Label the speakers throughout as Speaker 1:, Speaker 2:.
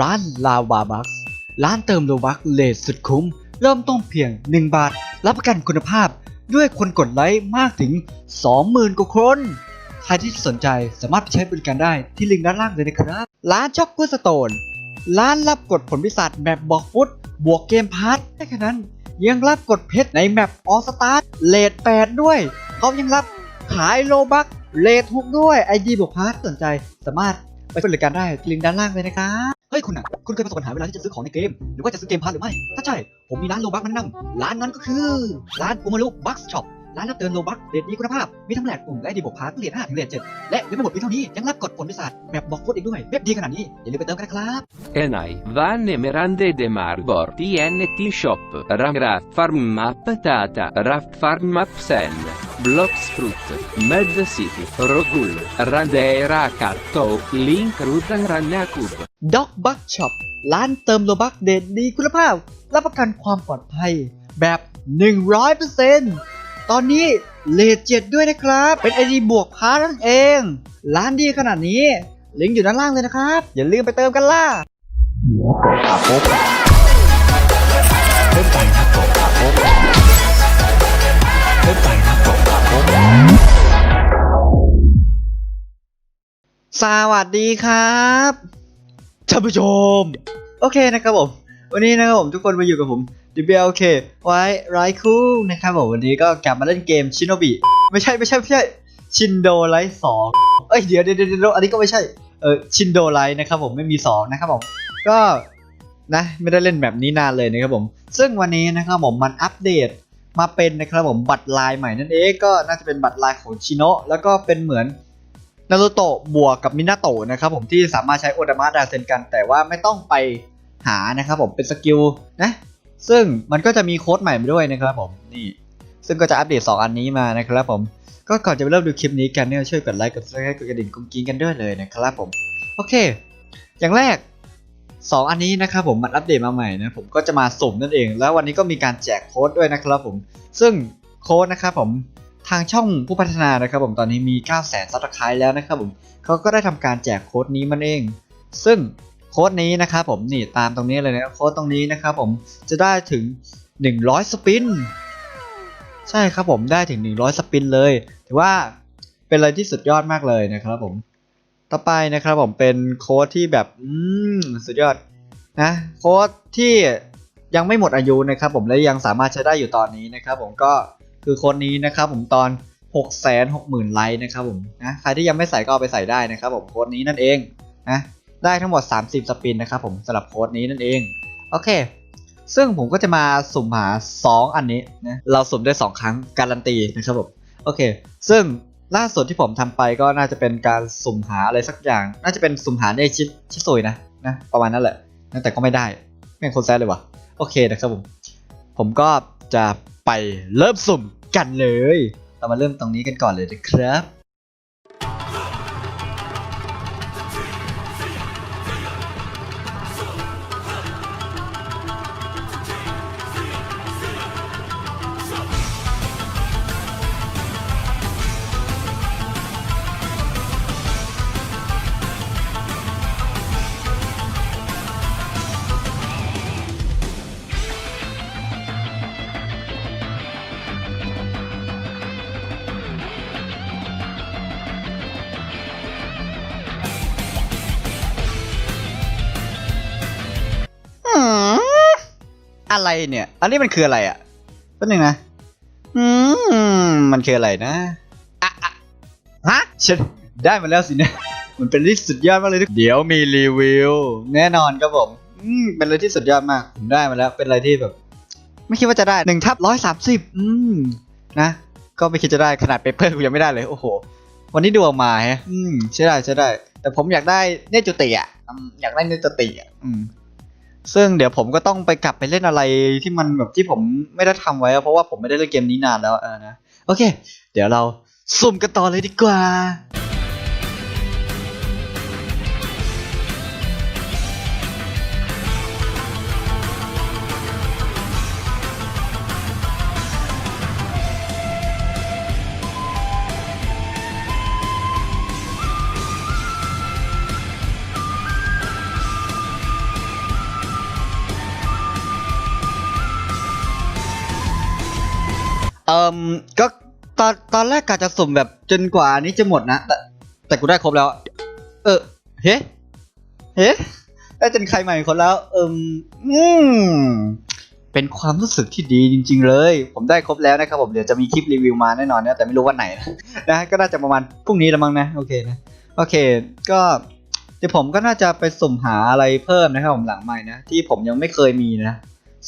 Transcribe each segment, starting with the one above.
Speaker 1: ร้านลาวาบัคร้านเติมโลบัคเลทสุดคุ้ม เริ่มต้นเพียง 1 บาท รับประกันคุณภาพด้วยคนกดไลค์มากถึง 20,000 กว่าคน ใครที่สนใจสามารถไปใช้บริการได้ที่ลิงก์ด้านล่างเลยนะครับ ร้านช็อกโกสโตน ร้านรับกดผลพิศาจแมปบอกฟุต บวกเกมพาร์ทแค่นั้น ยังรับกดเพชรในแมปออสตาร์เลท8ด้วย เขายังรับขายโลบัคเลท6ด้วยไอดีบวกพาร์ทสนใจสามารถไปบริการได้ที่ลิงก์ด้านล่างเลยนะครับ คุณอะ คุณเคยประสบปัญหาเวลาที่จะซื้อของในเกม หรือว่าจะซื้อเกมพาร์หรือไม่ ถ้าใช่ ผมมีร้านโลบัคมาแนะนำร้านนั้นก็คือ ร้านอุมารุบัคช็อปร้านรับเติมโลบัคเรทดีคุณภาพ มีทั้งแหลกกลุ่มและดีบวกพาร์ทเรท5ถึงเรท7และยังไม่หมดเพียงเท่านี้ ยังรับกดผลพิศาจแบบบอกฟุตอีกด้วย เว็บดีขนาดนี้ อย่าลืมไปเติมกันนะครับ
Speaker 2: Enai, Vanne Merande de Marbor, TNT Shop, Ramrat Farm Map Tata, Raft Farm Map Sen, Blocks Fruit, Med City, Rogul, Randeira Carto, Link Rudan Ranakub.
Speaker 1: ด็อกบัคช็อปร้านเติมโลบัคเดทดีคุณภาพ รับประกันความปลอดภัยแบบ 100%ตอนนี้เลทเจ็ดด้วยนะครับ เป็นไอดีบวกพาร์ทนั่นเอง ร้านดีขนาดนี้ ลิงก์อยู่ด้านล่างเลยนะครับ อย่าลืมไปเติมกันล่ะ สวัสดีครับท่านผู้ชม โอเคนะครับผม วันนี้นะครับผมทุกคนมาอยู่กับผม DBLK ไว้ไรคูนะครับผมวันนี้ก็กลับมาเล่นเกมชิน o บิไม่ใช่ไม่ใช่ไม่ใช่ชินโดไลท์สองเอ้ยเดี๋ยวเดี๋ยวเดี๋ยวเดี๋ยวอันนี้ก็ไม่ใช่เออชินโดไลท์นะครับผมไม่มี2นะครับผมก็นะไม่ได้เล่นแบบนี้นานเลยนะครับผม ซึ่งวันนี้นะครับผมมันอัปเดตมาเป็นนะครับผมบัตรลายใหม่นั่นเองก็น่าจะเป็นบัตรลายของชิโนะแล้วก็เป็นเหมือน นารูโตะบวกกับมินาโตะนะครับผมที่สามารถใช้โอดามะดาเซนกัน แต่ว่าไม่ต้องไปหานะครับผมเป็นสกิลนะซึ่งมันก็จะมีโค้ดใหม่มาด้วยนะครับผมนี่ซึ่งก็จะอัปเดต 2 อันนี้มานะครับผมก็ก่อนจะไปเริ่มดูคลิปนี้กันเนี่ยช่วยกดไลค์กดซับสไครต์กดกระดิ่งกุ้งกิ้งกันด้วยเลยนะครับผมโอเค อย่างแรก 2 อันนี้นะครับผมมันอัปเดตมาใหม่นะผมก็จะมาสุ่มนั่นเอง แล้ววันนี้ก็มีการแจกโค้ดด้วยนะครับผม ซึ่งโค้ดนะครับผม ทางช่องผู้พัฒนานะครับผมตอนนี้มี 9 0 0 0 0 0ซับสไครต์แล้วนะครับผมเขาก็ได้ทำการแจกโค้ดนี้มันเอง ซึ่งโค้ดนี้นะครับผมนี่ตามตรงนี้เลยนะโค้ดตรงนี้นะครับผมจะได้ถึง 100 สปิน ใช่ครับผมได้ถึง 100 สปินเลย ถือว่าเป็นอะไรที่สุดยอดมากเลยนะครับผมต่อไปนะครับผมเป็นโค้ดที่แบบอืมสุดยอดนะโค้ดที่ยังไม่หมดอายุนะครับผมและยังสามารถใช้ได้อยู่ตอนนี้นะครับผมก็ คือค้ดนี้นะครับผมตอน 6 6 0 0 0 0ไลค์นะครับผมนะใครที่ยังไม่ใส่ก็เอาไปใส่ได้นะครับผมโค้ดนี้นั่นเองนะได้ทั้งหมด 30 สปินนะครับผมสำหรับโค้ดนี้นั่นเองโอเค ซึ่งผมก็จะมาสุ่มหา 2 อันนี้นะเราสุ่มได้ 2 ครั้งการันตีนะครับผมโอเค ซึ่งล่าสุดที่ผมทำไปก็น่าจะเป็นการสุ่มหาอะไรสักอย่าง น่าจะเป็นสุ่มหาในชิชิซุยนะนะประมาณนั้นแหละแต่ก็ไม่ได้ไม่งคนแซดเลยวะโอเคนะครับผม ผมก็จะ ไปเริ่มสุ่มกันเลย เรามาเริ่มตรงนี้กันก่อนเลยนะครับ อะไรเนี่ย อันนี้มันคืออะไรอะแป๊บนึงนะ อืม มันคืออะไรนะอะอะฮะฉันได้มาแล้วสินะ มันเป็นที่สุดยอดมากเลยทุกเดี๋ยวมีรีวิว แน่นอนครับผม อืม เป็นอะไรที่สุดยอดมาก ผมได้มาแล้ว เป็นอะไรที่แบบ ไม่คิดว่าจะได้หนึ่งทับร้อยสามสิบอืม นะ ก็ไม่คิดจะได้ขนาดเปเปอร์กูยังไม่ได้เลย โอ้โห วันนี้ดูออกมาฮะ อืม ใช่ได้ใช่ได้ แต่ผมอยากได้เนจุติอะอืมอยากได้เนจุติอะ อืม ซึ่งเดี๋ยวผมก็ต้องไปกลับไปเล่นอะไรที่มันแบบที่ผมไม่ได้ทำไว้ เพราะว่าผมไม่ได้เล่นเกมนี้นานแล้วเออนะ โอเค เดี๋ยวเราสุ่มกันต่อเลยดีกว่า อ่มก็ตอนตอนแรกกะจะสุ่มแบบจนกว่านี้จะหมดนะ แต่แต่กูได้ครบแล้ว เออ เฮ้เฮ้ได้จนใครใหม่คนแล้วเอิมอืมเป็นความรู้สึกที่ดีจริง ๆ เลย ผมได้ครบแล้วนะครับผมเดี๋ยวจะมีคลิปรีวิวมาแน่นอนนะแต่ไม่รู้วันไหนนะนะก็น่าจะประมาณพรุ่งนี้ละมั้งนะโอเคนะโอเค ก็เดี๋ยวผมก็น่าจะไปสุ่มหาอะไรเพิ่มนะครับผมหลังใหม่นะที่ผมยังไม่เคยมีนะ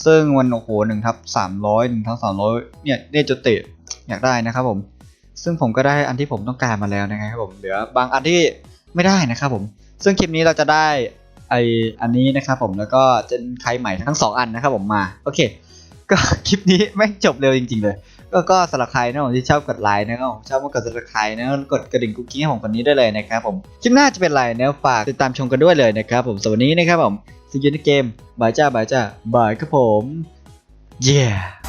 Speaker 1: ซึ่งมันโอ้โหหนึ่งทับสามร้อยหนึ่งทับสามร้อยเนี่ยเนจุเตะอยากได้นะครับผม ซึ่งผมก็ได้อันที่ผมต้องการมาแล้วนะครับผมเหลือบางอันที่ไม่ได้นะครับผม ซึ่งคลิปนี้เราจะได้ไออันนี้นะครับผมแล้วก็เจนใครใหม่ทั้งสองอันนะครับผมมาโอเค ก็คลิปนี้แม่งจบเร็วจริง ๆ เลย ก็ก็สำหรับใครนะผมที่ชอบกดไลค์นะครับผมชอบมากด subscribe นะกดกระดิ่งกุ๊กกิ้งให้ผมคนนี้ได้เลยนะครับผมคลิปหน้าจะเป็นไรนะฝากติดตามชมกันด้วยเลยนะครับผมสำหรับวันนี้นะครับผม ซีกินเกมบายจ้าบายจ้าบายครับผม yeah